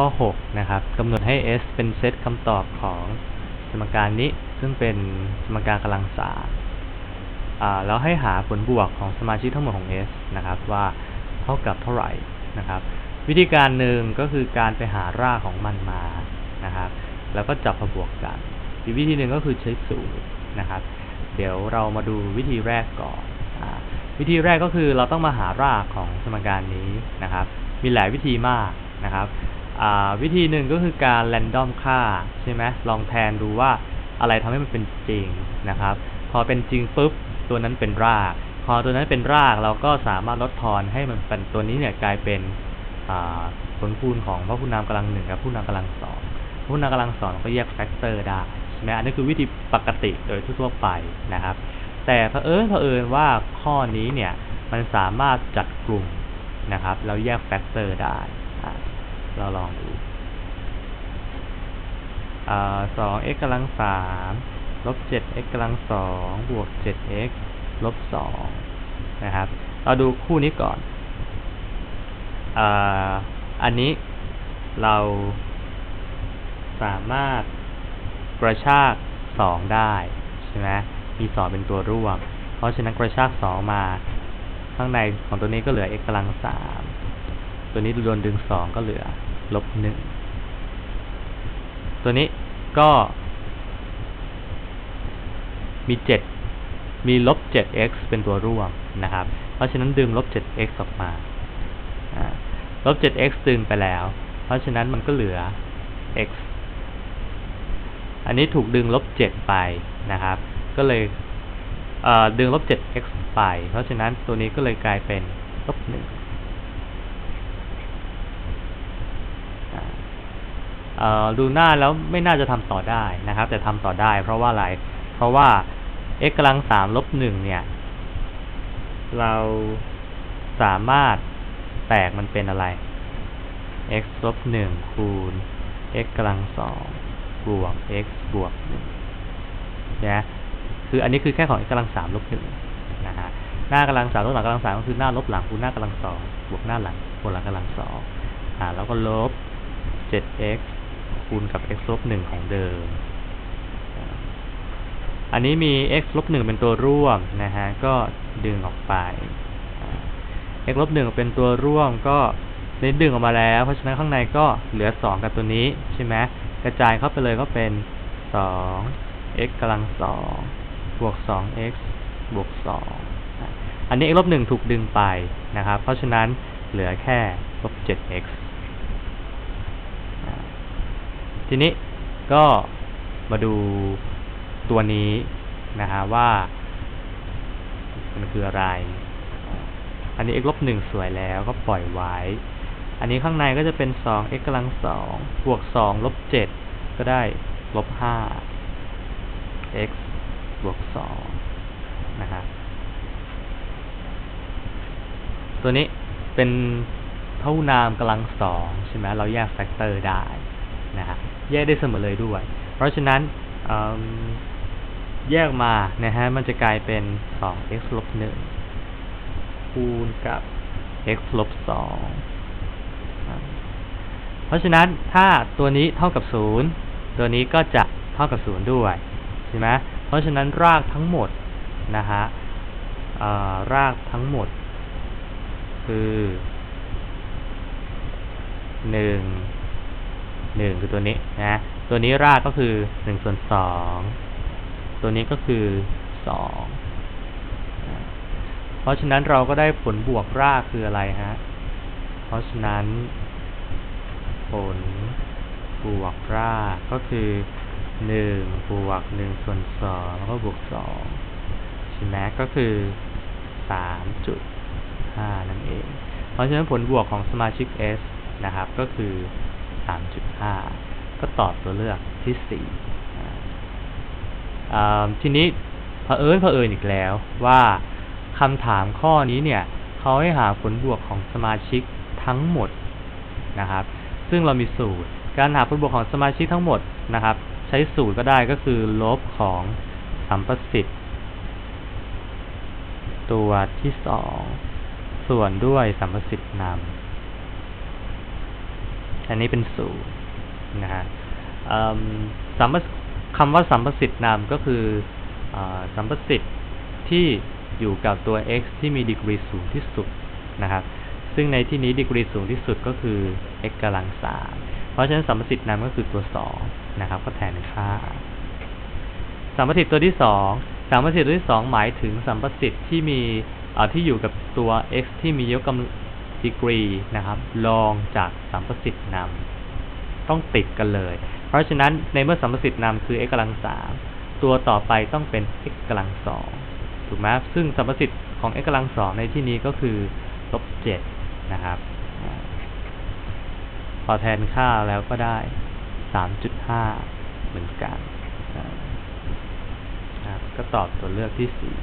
ข้อ 6 นะครับกำหนดให้ S เป็นเซตคำตอบของสมการนี้ ซึ่งเป็นสมการกำลังสามแล้วให้หาผลบวกของสมาชิกทั้งหมดของ S นะครับว่าเท่ากับเท่าไหร่นะครับ วิธีการหนึ่งก็คือการไปหารากของมันมานะครับ แล้วก็จับมาบวกกัน อีกวิธีหนึ่งก็คือใช้สูตรนะครับ เดี๋ยวเรามาดูวิธีแรกก่อนอวิธีแรกก็คือเราต้องมาหารากของสมการนี้นะครับ มีหลายวิธีมากนะครับ วิธีหนึ่งก็คือการแรนดอมค่าใช่ไหมลองแทนดูว่าอะไรทำให้มันเป็นจริงนะครับ พอเป็นจริงปุ๊บตัวนั้นเป็นราก พอตัวนั้นเป็นรากเราก็สามารถลดทอนให้มันเป็นตัวนี้เนี่ยกลายเป็นผลคูณของพหุนามกำลังหนึ่งกับพหุนามกำลังสองพหุนามกำลังสองก็แยกแฟกเตอร์ได้ใช่ไหมอันนี้คือวิธีปกติโดยทั่วไปนะครับ แต่เผอิญเผอิญว่าข้อนี้เนี่ยมันสามารถจัดกลุ่มนะครับแล้วแยกแฟกเตอร์ได้ เราลองดูสอง x กำลังสามลบเจ็ด x กำลังสองบวกเจ็ด x ลบสองนะครับ เราดูคู่นี้ก่อนออันนี้เราสามารถกระชากสองได้ใช่ไหมมีสองเป็นตัวร่วม เพราะฉะนั้นกระชากสองมา ข้างในของตัวนี้ก็เหลือ x กำลังสามตัวนี้โดนดึงสองก็เหลือ ลบหนึ่งตัวนี้ก็ มีเจ็ดมีลบ 7x เป็นตัวร่วมนะครับ เพราะฉะนั้นดึงลบ 7x ออกมาลบเ 7x ดึงไปแล้ว เพราะฉะนั้นมันก็เหลือ x อันนี้ถูกดึงลบเจ็ดไปนะครับ ก็เลยเดึงลบเจ็ด x ไป เพราะฉะนั้นตัวนี้ก็เลยกลายเป็นลบหนึ่ง ดูหน้าแล้วไม่น่าจะทำต่อได้นะครับ แต่ทำต่อได้ เพราะว่าอะไร เพราะว่า x กำลังสามลบหนึ่งเนี่ย เราสามารถแตกมันเป็นอะไร x ลบหนึ่งคูณ x กำลังสองบวก x บวกหนึ่งนะคืออันนี้คือแค่ของ x กำลังสามลบหนึ่งนะฮะหน้ากำลังสามลบหลังกำลังสามก็คือหน้าลบหลังคูณหน้ากำลังสองบวกหน้าหลังบวกหลังกำลังสองอ่าแล้วก็ลบ 7x คูณกับ x ลบหนึ่งของเดิม อันนี้มี x ลบหนึ่งเป็นตัวร่วมนะฮะ ก็ดึงออกไป x ลบหนึ่งเป็นตัวร่วมก็ได้ดึงออกมาแล้ว เพราะฉะนั้นข้างในก็เหลือ2กับตัวนี้ใช่ไหมกระจายเข้าไปเลยก็เป็น2 x กำลัง2บวก 2x บวก2อะอันนี้ x ลบ1ถูกดึงไปนะครับ เพราะฉะนั้นเหลือแค่ลบ 7x อะ ทีนี้ก็มาดูตัวนี้นะฮะว่า มันคืออะไร อันนี้ x ลบหนึ่งสวยแล้วก็ปล่อยไว้ อันนี้ข้างในก็จะเป็น2 x กำลังสองบวก2ลบ7ก็ได้ลบ5 x บวก2นะฮะตัวนี้เป็นพหุนามกำลังสองใช่ไหมเราแยกแฟกเตอร์ได้นะฮะ แยกได้เสมอเลยด้วย เพราะฉะนั้นแยกมานะฮะมันจะกลายเป็น 2x ลบ1คูณกับ x ลบสองเพราะฉะนั้นถ้าตัวนี้เท่ากับศูนย์ตัวนี้ก็จะเท่ากับศูนย์ด้วยใช่ไหมเพราะฉะนั้นรากทั้งหมดนะฮะรากทั้งหมดคือหนึ่ง หนึ่งคือตัวนี้นะตัวนี้รากก็คือหนึ่งส่วนสองตัวนี้ก็คือสองเพราะฉะนั้นเราก็ได้ผลบวกรากคืออะไรฮะเพราะฉะนั้น ผลบวกรากก็คือหนึ่งบวกหนึ่งส่วนสองแล้วก็บวกสองใช่ไหมก็คือสามจุดห้านั่นเอง เพราะฉะนั้นผลบวกของสมาชิก S นะครับ ก็คือ สามจุดห้าก็ตอบตัวเลือกที่สี่ทีนี้เผอิญเผอิญอีกแล้วว่าคำถามข้อนี้เนี่ยเขาให้หาผลบวกของสมาชิกทั้งหมดนะครับ ซึ่งเรามีสูตร การหาผลบวกของสมาชิกทั้งหมดนะครับ ใช้สูตรก็ได้ก็คือลบของสัมประสิทธิ์ตัวที่สองส่วนด้วยสัมประสิทธิ์นำ อันนี้เป็นศูนย์นะฮะสัมปคำว่าสัมประสิทธิ์นามก็คืออสัมประสิทธิ์ที่อยู่กับตัว x ที่มีดีกรีสูงที่สุดนะครับ ซึ่งในที่นี้ดีกรีสูงที่สุดก็คือ x กำลังสามเพราะฉะนั้นสัมประสิทธิ์นามก็คือตัวสองนะครับ ก็แทนค่า สัมประสิทธิ์ตัวที่สองสัมประสิทธิ์ตัวที่สองหมายถึงสัมประสิทธิ์ที่มีที่อยู่กับตัว x ที่มียกกำ ดีกรีนะครับรองจากสัมประสิทธิ์นำต้องติดกันเลย เพราะฉะนั้นในเมื่อสัมประสิทธิ์นำคือ x กำลังสามตัวต่อไปต้องเป็น x กำลังสองถูกไหมซึ่งสัมประสิทธิ์ของ x กำลังสองในที่นี้ก็คือลบเจ็ดนะครับพอแทนค่าแล้วก็ได้สามจุดห้าเหมือนกันก็ตอบตัวเลือกที่สี่